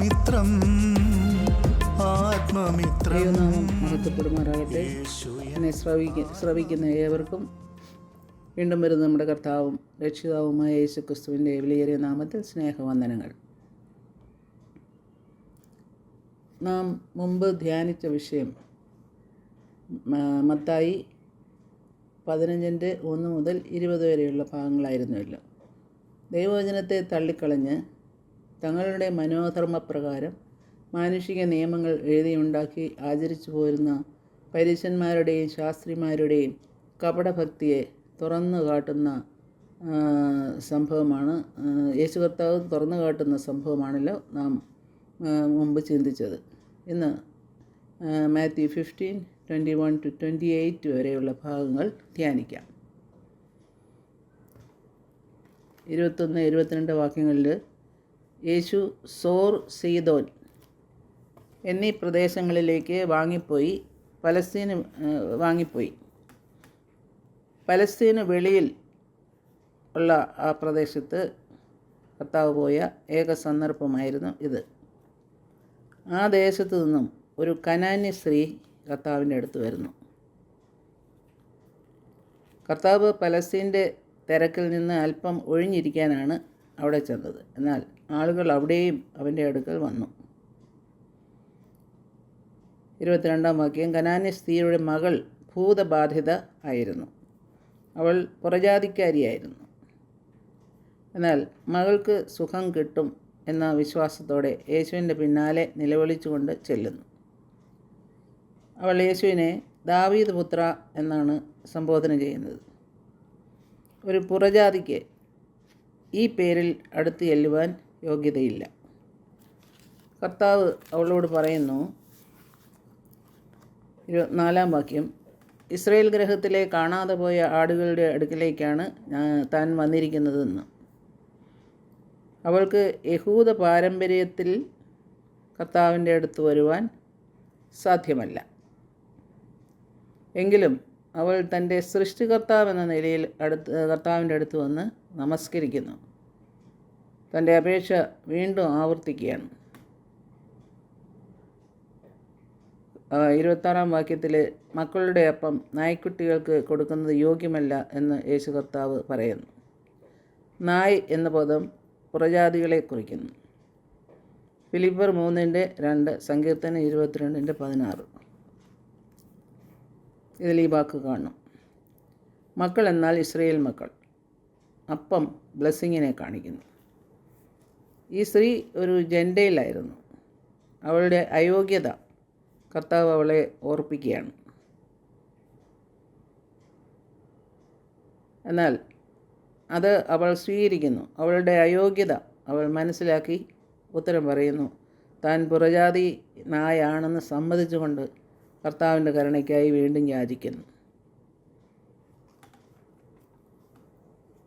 ആത്മമിത്രം ആത്മമിത്രം. മഹത്വപ്പെടുമാറാകട്ടെ. എന്നെ ശ്രവിക്ക ശ്രവിക്കുന്ന ഏവർക്കും വീണ്ടും വരുന്ന നമ്മുടെ കർത്താവും രക്ഷിതാവുമായ യേശു ക്രിസ്തുവിന്റെ വിലയേറിയ നാമത്തിൽ സ്നേഹവന്ദനങ്ങൾ. നാം മുമ്പ് ധ്യാനിച്ച വിഷയം മത്തായി പതിനഞ്ചിന്റെ ഒന്ന് മുതൽ ഇരുപത് വരെയുള്ള ഭാഗങ്ങളായിരുന്നുവല്ലോ. ദൈവവചനത്തെ തള്ളിക്കളഞ്ഞ് തങ്ങളുടെ മനോധർമ്മപ്രകാരം മാനുഷിക നിയമങ്ങൾ എഴുതിയുണ്ടാക്കി ആചരിച്ചു പോരുന്ന പരീശന്മാരുടെയും ശാസ്ത്രിമാരുടെയും കപടഭക്തിയെ തുറന്നു കാട്ടുന്ന സംഭവമാണ് യേശു കർത്താവ് തുറന്നു കാട്ടുന്ന സംഭവമാണല്ലോ നാം മുമ്പ് ചിന്തിച്ചത്. ഇന്ന് Matthew fifteen twenty one to twenty eight വരെയുള്ള ഭാഗങ്ങൾ ധ്യാനിക്കാം. ഇരുപത്തൊന്ന് ഇരുപത്തിരണ്ട് വാക്യങ്ങളിൽ യേശു സോർ സീതോൻ എന്നീ പ്രദേശങ്ങളിലേക്ക് വാങ്ങിപ്പോയി. പലസ്തീന് വാങ്ങിപ്പോയി. പലസ്തീന് വെളിയിൽ ഉള്ള ആ പ്രദേശത്ത് കർത്താവ് പോയ ഏക സന്ദർഭമായിരുന്നു ഇത്. ആ ദേശത്തു നിന്നും ഒരു കനാന്യ സ്ത്രീ കർത്താവിന്റെ അടുത്ത് വരുന്നു. കർത്താവ് പലസ്തീന്റെ തിരക്കിൽ നിന്ന് അല്പം ഒഴിഞ്ഞിരിക്കാനാണ് അവിടെ ചെന്നത്. എന്നാൽ ആളുകൾ അവിടെയും അവന്റെ അടുക്കൽ വന്നു. ഇരുപത്തിരണ്ടാം വാക്യം കനാന്യ സ്ത്രീയുടെ മകൾ ഭൂതബാധിത ആയിരുന്നു. അവൾ പുറജാതിക്കാരിയായിരുന്നു. എന്നാൽ മകൾക്ക് സുഖം കിട്ടും എന്ന വിശ്വാസത്തോടെ യേശുവിന്റെ പിന്നാലെ നിലവിളിച്ചുകൊണ്ട് ചെല്ലുന്നു. അവൾ യേശുവിനെ ദാവീദ് പുത്ര എന്നാണ് സംബോധന ചെയ്യുന്നത്. ഒരു പുറജാതിക്ക് ഈ പേരിൽ അടുത്ത് ചെല്ലുവാൻ യോഗ്യതയില്ല. കർത്താവ് അവളോട് പറയുന്നു ഇരുപത്തിനാലാം വാക്യം ഇസ്രയേൽ ഗ്രഹത്തിലെ കാണാതെ പോയ ആടുകളുടെ അടുക്കിലേക്കാണ് താൻ വന്നിരിക്കുന്നതെന്ന്. അവൾക്ക് യഹൂദ പാരമ്പര്യത്തിൽ കർത്താവിന്റെ അടുത്ത് വരുവാൻ സാധ്യമല്ല. എങ്കിലും അവൾ തന്റെ സൃഷ്ടികർത്താവ് എന്ന നിലയിൽ അടുത്ത് കർത്താവിന്റെ അടുത്ത് വന്ന് നമസ്കരിക്കുന്നു. തന്റെ അപേക്ഷ വീണ്ടും ആവർത്തിക്കുകയാണ്. ഇരുപത്താറാം വാക്യത്തിൽ മക്കളുടെ അപ്പം നായ്ക്കുട്ടികൾക്ക് കൊടുക്കുന്നത് യോഗ്യമല്ല എന്ന് യേശു കർത്താവ് പറയുന്നു. നായ് എന്ന പദം പുറജാതികളെ കുറിക്കുന്നു. ഫിലിപ്പർ മൂന്നിന്റെ രണ്ട് സങ്കീർത്തനം ഇരുപത്തിരണ്ടിന്റെ പതിനാറ്. ഇതിൽ ഈ വാക്ക് കാണും മക്കൾ എന്നാൽ ഇസ്രയേൽ മക്കൾ. അപ്പം ബ്ലെസ്സിങ്ങിനെ കാണിക്കുന്നു. ഈ സ്ത്രീ ഒരു ജെൻഡയിലായിരുന്നു. അവളുടെ അയോഗ്യത കർത്താവ് അവളെ ഓർപ്പിക്കുകയാണ്. എന്നാൽ അത് അവൾ സ്വീകരിക്കുന്നു. അവളുടെ അയോഗ്യത അവൾ മനസ്സിലാക്കി ഉത്തരം പറയുന്നു. താൻ പുറജാതി നായാണെന്ന് സമ്മതിച്ചുകൊണ്ട് കർത്താവിന്റെ കരുണയ്ക്കായി വീണ്ടും യാചിക്കുന്നു.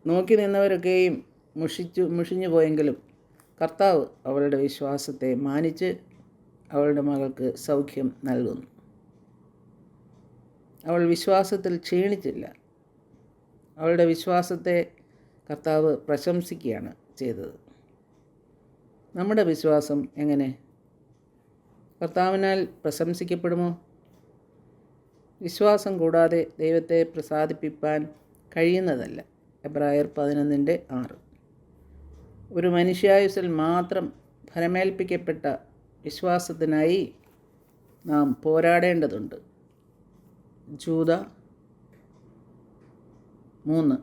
നോക്കി നിന്നവരൊക്കെയും മുഷിച്ചു മുഷിഞ്ഞു പോയെങ്കിലും കർത്താവ് അവളുടെ വിശ്വാസത്തെ മാനിച്ച് അവളുടെ മകൾക്ക് സൗഖ്യം നൽകുന്നു. അവൾ വിശ്വാസത്തിൽ ക്ഷീണിച്ചില്ല. അവളുടെ വിശ്വാസത്തെ കർത്താവ് പ്രശംസിക്കുകയാണ് ചെയ്തത്. നമ്മുടെ വിശ്വാസം എങ്ങനെ? കർത്താവിനാൽ പ്രശംസിക്കപ്പെടുമോ? വിശ്വാസം കൂടാതെ ദൈവത്തെ പ്രസാദിപ്പിക്കാൻ കഴിയുന്നതല്ല. എബ്രായർ പതിനൊന്നിന്റെ ആറ്. ഒരു മനുഷ്യായുസിൽ മാത്രം ഫലമേൽപ്പിക്കപ്പെട്ട വിശ്വാസത്തിനായി നാം പോരാടേണ്ടതുണ്ട്. ജൂത മൂന്ന്.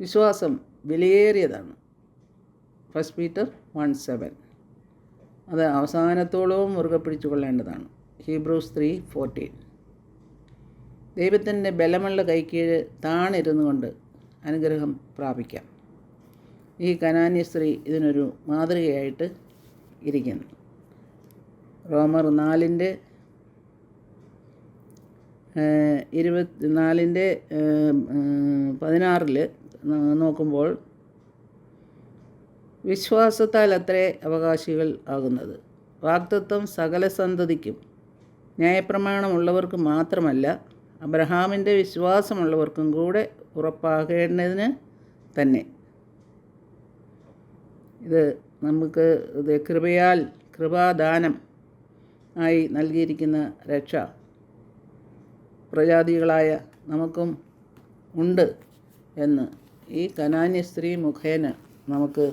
വിശ്വാസം വിലയേറിയതാണ്. ഫസ്റ്റ് പീറ്റർ വൺ സെവൻ അത് അവസാനത്തോളവും മുറുകെ പിടിച്ചു കൊള്ളേണ്ടതാണ് ഹീബ്രൂസ് ത്രീ ഫോർട്ടീൻ ദൈവത്തിന്റെ ബലമുള്ള കൈക്കീഴ് താണിരുന്നു കൊണ്ട് അനുഗ്രഹം പ്രാപിക്കാം. ഈ കനാന്യ സ്ത്രീ ഇതിനൊരു മാതൃകയായിട്ട് ഇരിക്കുന്നു. റോമർ നാലിന്റെ ഇരുപത്തി നാലിന്റെ പതിനാറിൽ നോക്കുമ്പോൾ വിശ്വാസത്താൽ അത്രേ അവകാശികൾ ആകുന്നത്. വാക്തത്വം സകല സന്തതിക്കും ന്യായപ്രമാണമുള്ളവർക്ക് മാത്രമല്ല അബ്രഹാമിന്റെ വിശ്വാസമുള്ളവർക്കും കൂടെ ഉറപ്പാകേണ്ടതിന് തന്നെ. ഇത് നമുക്ക് ഇത് കൃപയാൽ കൃപാദാനം ആയി നൽകിയിരിക്കുന്ന രക്ഷ പ്രജാതികളായ നമുക്കും ഉണ്ട് എന്ന് ഈ കനാന്യ സ്ത്രീ മുഖേന നമുക്ക്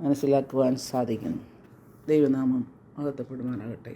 മനസ്സിലാക്കുവാൻ സാധിക്കുന്നു. ദൈവനാമം മഹത്വപ്പെടുമാറാകട്ടെ.